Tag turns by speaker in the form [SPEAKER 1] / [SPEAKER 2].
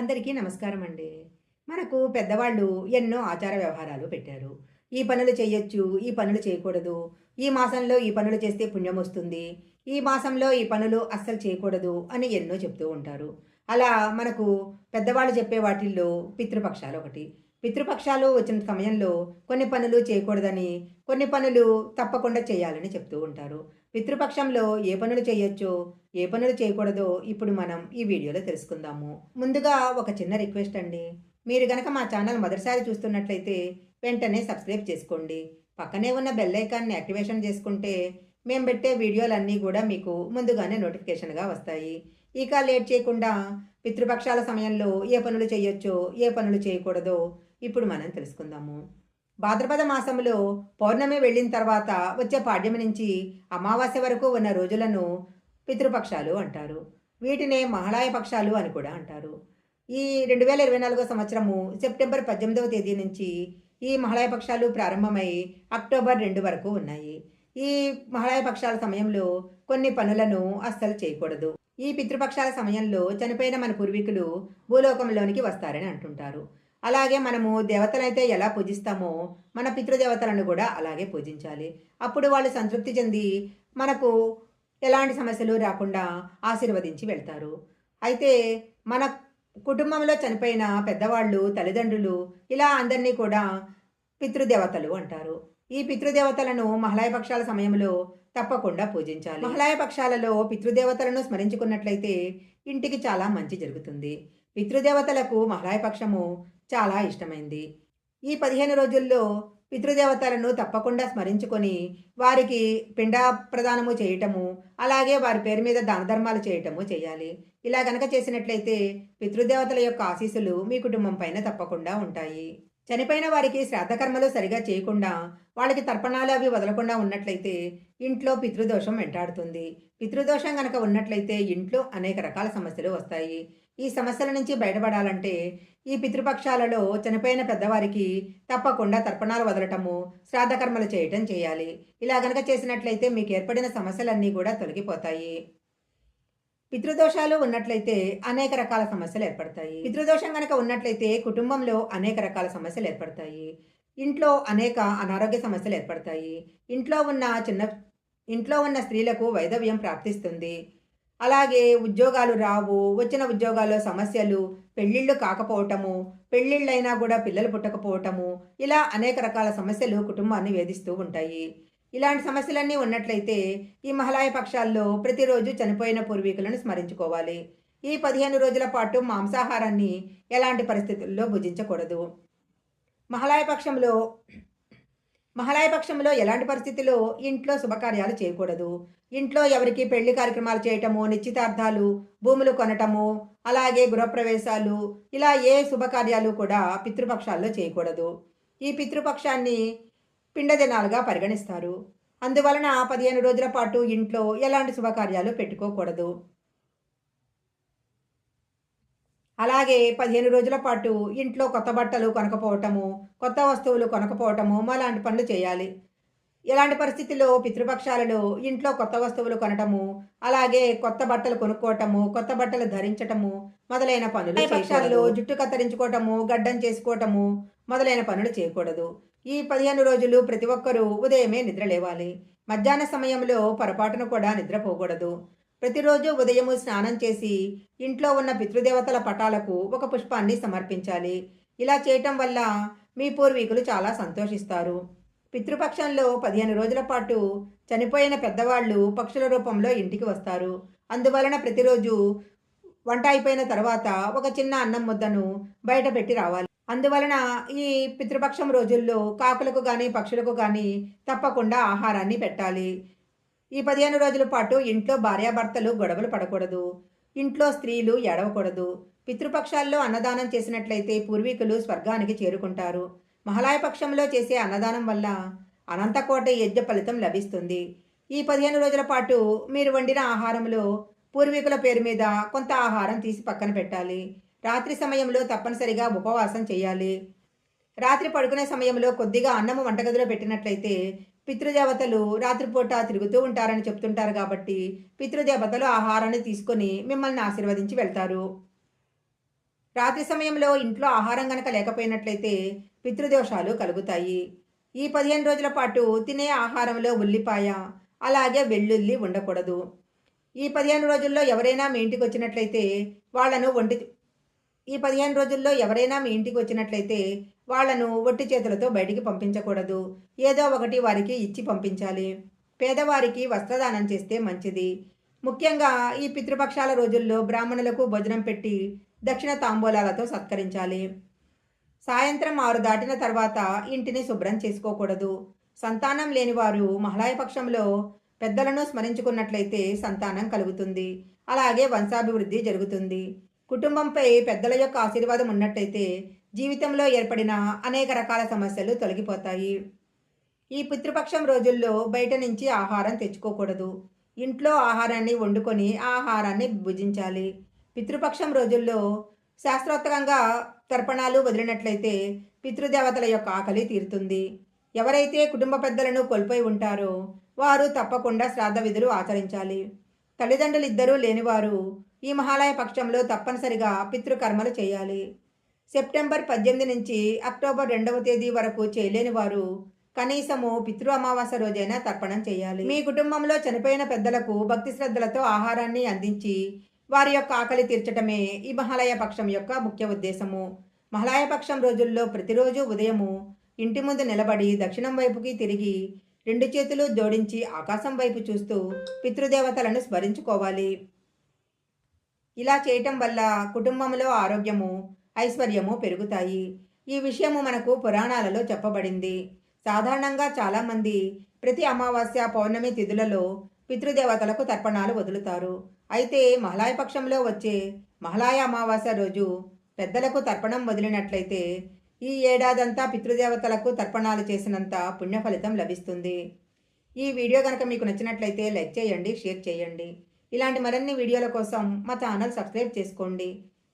[SPEAKER 1] అందరికీ నమస్కారం అండి మనకు పెద్దవాళ్ళు ఎన్నో ఆచార వ్యవహారాలు పెట్టారు. ఈ పనులు చేయొచ్చు ఈ పనులు చేయకూడదు ఈ మాసంలో ఈ పనులు చేస్తే పుణ్యం వస్తుంది ఈ మాసంలో ఈ పనులు అస్సలు చేయకూడదు అని ఎన్నో చెప్తూ ఉంటారు. అలా మనకు పెద్దవాళ్ళు చెప్పే వాటిల్లో పితృపక్షాలు ఒకటి. పితృపక్షాలు వచ్చిన సమయంలో కొన్ని పనులు చేయకూడదని కొన్ని పనులు తప్పకుండా చేయాలని చెప్తూ ఉంటారు. పితృపక్షంలో ఏ పనులు చేయొచ్చో ఏ పనులు చేయకూడదో ఇప్పుడు మనం ఈ వీడియోలో తెలుసుకుందాము. ముందుగా ఒక చిన్న రిక్వెస్ట్ అండి. మీరు గనక మా ఛానల్ మొదటిసారి చూస్తున్నట్లయితే వెంటనే సబ్స్క్రైబ్ చేసుకోండి. పక్కనే ఉన్న బెల్ ఐకాన్ని యాక్టివేషన్ చేసుకుంటే మేము పెట్టే వీడియోలన్నీ కూడా మీకు ముందుగానే నోటిఫికేషన్గా వస్తాయి. ఇక లేట్ చేయకుండా పితృపక్షాల సమయంలో ఏ పనులు చేయొచ్చో ఏ పనులు చేయకూడదో ఇప్పుడు మనం తెలుసుకుందాము. భాద్రపద మాసంలో పౌర్ణమి వెళ్ళిన తర్వాత వచ్చే పాడ్యమి నుంచి అమావాస్య వరకు ఉన్న రోజులను పితృపక్షాలు అంటారు. వీటినే మహాళాయ పక్షాలు అని కూడా అంటారు. ఈ రెండు వేల ఇరవై నాలుగో సంవత్సరము సెప్టెంబర్ పద్దెనిమిదవ తేదీ నుంచి ఈ మహాళాయ పక్షాలు ప్రారంభమై అక్టోబర్ రెండు వరకు ఉన్నాయి. ఈ మహాళాయ పక్షాల సమయంలో కొన్ని పనులను అస్సలు చేయకూడదు. ఈ పితృపక్షాల సమయంలో చనిపోయిన మన పూర్వీకులు భూలోకంలోనికి వస్తారని అంటుంటారు. అలాగే మనము దేవతలైతే ఎలా పూజిస్తామో మన పితృదేవతలను కూడా అలాగే పూజించాలి. అప్పుడు వాళ్ళు సంతృప్తి చెంది మనకు ఎలాంటి సమస్యలు రాకుండా ఆశీర్వదించి వెళ్తారు. అయితే మన కుటుంబంలో చనిపోయిన పెద్దవాళ్ళు తల్లిదండ్రులు ఇలా అందరినీ కూడా పితృదేవతలు అంటారు. ఈ పితృదేవతలను మహలాయ పక్షాల సమయంలో తప్పకుండా పూజించాలి. మహలాయపక్షాలలో పితృదేవతలను స్మరించుకున్నట్లయితే ఇంటికి చాలా మంచి జరుగుతుంది. పితృదేవతలకు మహలాయ పక్షము చాలా ఇష్టమైంది. ఈ పదిహేను రోజుల్లో పితృదేవతలను తప్పకుండా స్మరించుకొని వారికి పిండ ప్రదానము చేయటము అలాగే వారి పేరు మీద దాన ధర్మాలు చేయటము చేయాలి. ఇలా గనక చేసినట్లయితే పితృదేవతల యొక్క ఆశీస్సులు మీ కుటుంబం పైన తప్పకుండా ఉంటాయి. చనిపోయిన వారికి శ్రాద్ధకర్మలు సరిగా చేయకుండా వాళ్ళకి తర్పణాలు అవి వదలకుండా ఉన్నట్లయితే ఇంట్లో పితృదోషం వెంటాడుతుంది. పితృదోషం కనుక ఉన్నట్లయితే ఇంట్లో అనేక రకాల సమస్యలు వస్తాయి. ఈ సమస్యల నుంచి బయటపడాలంటే ఈ పితృపక్షాలలో చనిపోయిన పెద్దవారికి తప్పకుండా తర్పణాలు వదలటము శ్రాద్ధకర్మలు చేయటం చేయాలి. ఇలా గనక చేసినట్లయితే మీకు ఏర్పడిన సమస్యలన్నీ కూడా తొలగిపోతాయి. పితృదోషాలు ఉన్నట్లయితే అనేక రకాల సమస్యలు ఏర్పడతాయి. పితృదోషం కనుక ఉన్నట్లయితే కుటుంబంలో అనేక రకాల సమస్యలు ఏర్పడతాయి. ఇంట్లో అనేక అనారోగ్య సమస్యలు ఏర్పడతాయి. ఇంట్లో ఉన్న చిన్న ఇంట్లో ఉన్న స్త్రీలకు వైదవ్యం ప్రాప్తిస్తుంది. అలాగే ఉద్యోగాలు రావు వచ్చిన ఉద్యోగాల్లో సమస్యలు పెళ్ళిళ్ళు కాకపోవటము పెళ్ళిళ్ళైనా కూడా పిల్లలు పుట్టకపోవటము ఇలా అనేక రకాల సమస్యలు కుటుంబాన్ని వేధిస్తూ ఉంటాయి. ఇలాంటి సమస్యలన్నీ ఉన్నట్లయితే ఈ మహలాయ పక్షాల్లో ప్రతిరోజు చనిపోయిన పూర్వీకులను స్మరించుకోవాలి. ఈ పదిహేను రోజుల పాటు మాంసాహారాన్ని ఎలాంటి పరిస్థితుల్లో భుజించకూడదు. మహలాయ పక్షంలో మహలాయ పక్షంలో ఎలాంటి పరిస్థితిలో ఇంట్లో శుభకార్యాలు చేయకూడదు? ఇంట్లో ఎవరికి పెళ్ళి కార్యక్రమాలు చేయటము నిశ్చితార్థాలు భూములు కొనటము అలాగే గృహప్రవేశాలు ఇలా ఏ శుభకార్యాలు కూడా పితృపక్షాల్లో చేయకూడదు. ఈ పితృపక్షాన్ని పిండదినాలుగా పరిగణిస్తారు. అందువలన పదిహేను రోజుల పాటు ఇంట్లో ఎలాంటి శుభకార్యాలు పెట్టుకోకూడదు. అలాగే పదిహేను రోజుల పాటు ఇంట్లో కొత్త బట్టలు కొనకపోవటము కొత్త వస్తువులు కొనకపోవటము అలాంటి పనులు చేయాలి. ఎలాంటి పరిస్థితుల్లో పితృపక్షాలలో ఇంట్లో కొత్త వస్తువులు కొనటము అలాగే కొత్త బట్టలు కొనుక్కోవటము కొత్త బట్టలు ధరించటము మొదలైన పనులు పక్షాలలో జుట్టు కత్తిరించుకోవటము గడ్డం చేసుకోవటము మొదలైన పనులు చేయకూడదు. ఈ పదిహేను రోజులు ప్రతి ఒక్కరూ ఉదయమే నిద్ర లేవాలి మధ్యాహ్న సమయంలో పొరపాటును కూడా నిద్రపోకూడదు. ప్రతిరోజు ఉదయము స్నానం చేసి ఇంట్లో ఉన్న పితృదేవతల పటాలకు ఒక పుష్పాన్ని సమర్పించాలి. ఇలా చేయటం వల్ల మీ పూర్వీకులు చాలా సంతోషిస్తారు. పితృపక్షంలో పదిహేను రోజుల పాటు చనిపోయిన పెద్దవాళ్ళు పక్షుల రూపంలో ఇంటికి వస్తారు. అందువలన ప్రతిరోజు వంట అయిపోయిన తర్వాత ఒక చిన్న అన్నం ముద్దను బయట పెట్టి రావాలి. అందువలన ఈ పితృపక్షం రోజుల్లో కాకులకు కానీ పక్షులకు కానీ తప్పకుండా ఆహారాన్ని పెట్టాలి. ఈ పదిహేను రోజుల పాటు ఇంట్లో భార్యాభర్తలు గొడవలు పడకూడదు. ఇంట్లో స్త్రీలు ఎడవకూడదు పితృపక్షాల్లో అన్నదానం చేసినట్లయితే పూర్వీకులు స్వర్గానికి చేరుకుంటారు. మహాలయపక్షంలో చేసే అన్నదానం వల్ల అనంతకోట యజ్ఞ ఫలితం లభిస్తుంది. ఈ పదిహేను రోజుల పాటు మీరు వండిన ఆహారంలో పూర్వీకుల పేరు మీద కొంత ఆహారం తీసి పక్కన పెట్టాలి. రాత్రి సమయంలో తప్పనిసరిగా ఉపవాసం చేయాలి. రాత్రి పడుకునే సమయంలో కొద్దిగా అన్నము వంటగదిలో పెట్టినట్లయితే పితృదేవతలు రాత్రిపూట తిరుగుతూ ఉంటారని చెప్తుంటారు కాబట్టి పితృదేవతలు ఆహారాన్ని తీసుకొని మిమ్మల్ని ఆశీర్వదించి వెళ్తారు. రాత్రి సమయంలో ఇంట్లో ఆహారం గనక లేకపోయినట్లయితే పితృదోషాలు కలుగుతాయి. ఈ పదిహేను రోజుల పాటు తినే ఆహారంలో ఉల్లిపాయ అలాగే వెల్లుల్లి ఉండకూడదు. ఈ పదిహేను రోజుల్లో ఎవరైనా మీ ఇంటికి వచ్చినట్లయితే వాళ్ళను వండి ఈ పదిహేను రోజుల్లో ఎవరైనా మీ ఇంటికి వచ్చినట్లయితే వాళ్ళను ఒట్టి చేతులతో బయటికి పంపించకూడదు. ఏదో ఒకటి వారికి ఇచ్చి పంపించాలి. పేదవారికి వస్త్రదానం చేస్తే మంచిది. ముఖ్యంగా ఈ పితృపక్షాల రోజుల్లో బ్రాహ్మణులకు భోజనం పెట్టి దక్షిణ తాంబూలాలతో సత్కరించాలి. సాయంత్రం ఆరు దాటిన తర్వాత ఇంటిని శుభ్రం చేసుకోకూడదు. సంతానం లేనివారు మహళాయ పక్షంలో పెద్దలను స్మరించుకున్నట్లయితే సంతానం కలుగుతుంది. అలాగే వంశాభివృద్ధి జరుగుతుంది. కుటుంబంపై పెద్దల యొక్క ఆశీర్వాదం ఉన్నట్టయితే జీవితంలో ఏర్పడిన అనేక రకాల సమస్యలు తొలగిపోతాయి. ఈ పితృపక్షం రోజుల్లో బయట నుంచి ఆహారం తెచ్చుకోకూడదు. ఇంట్లో ఆహారాన్ని వండుకొని ఆహారాన్ని భుజించాలి. పితృపక్షం రోజుల్లో శాస్త్రోత్తరంగా తర్పణాలు వదిలినట్లయితే పితృదేవతల యొక్క ఆకలి తీరుతుంది. ఎవరైతే కుటుంబ పెద్దలను కోల్పోయి ఉంటారో వారు తప్పకుండా శ్రాద్ధ విధులు ఆచరించాలి. తల్లిదండ్రులు ఇద్దరూ లేనివారు ఈ మహాలయ పక్షంలో తప్పనిసరిగా పితృకర్మలు చేయాలి. సెప్టెంబర్ పద్దెనిమిది నుంచి అక్టోబర్ రెండవ తేదీ వరకు చేయలేని వారు కనీసము పితృ అమావాస్య రోజైనా తర్పణం చేయాలి. మీ కుటుంబంలో చనిపోయిన పెద్దలకు భక్తి శ్రద్ధలతో ఆహారాన్ని అందించి వారి యొక్క ఆకలి తీర్చటమే ఈ మహాలయ పక్షం యొక్క ముఖ్య ఉద్దేశము. మహాలయ పక్షం రోజుల్లో ప్రతిరోజు ఉదయము ఇంటి ముందు నిలబడి దక్షిణం వైపుకి తిరిగి రెండు చేతులు జోడించి ఆకాశం వైపు చూస్తూ పితృదేవతలను స్మరించుకోవాలి. ఇలా చేయటం వల్ల కుటుంబంలో ఆరోగ్యము ఐశ్వర్యము పెరుగుతాయి. ఈ విషయము మనకు పురాణాలలో చెప్పబడింది. సాధారణంగా చాలామంది ప్రతి అమావాస్య పౌర్ణమి తిథులలో పితృదేవతలకు తర్పణాలు వదులుతారు. అయితే మహలాయ పక్షంలో వచ్చే మహలాయ అమావాస్య రోజు పెద్దలకు తర్పణం వదిలినట్లయితే ఈ ఏడాదంతా పితృదేవతలకు తర్పణాలు చేసినంత పుణ్య ఫలితం లభిస్తుంది. ఈ వీడియో కనుక మీకు నచ్చినట్లయితే లైక్ చేయండి షేర్ చేయండి. ఇలాంటి మరిన్ని వీడియోల కోసం మా ఛానల్ సబ్స్క్రైబ్ చేసుకోండి.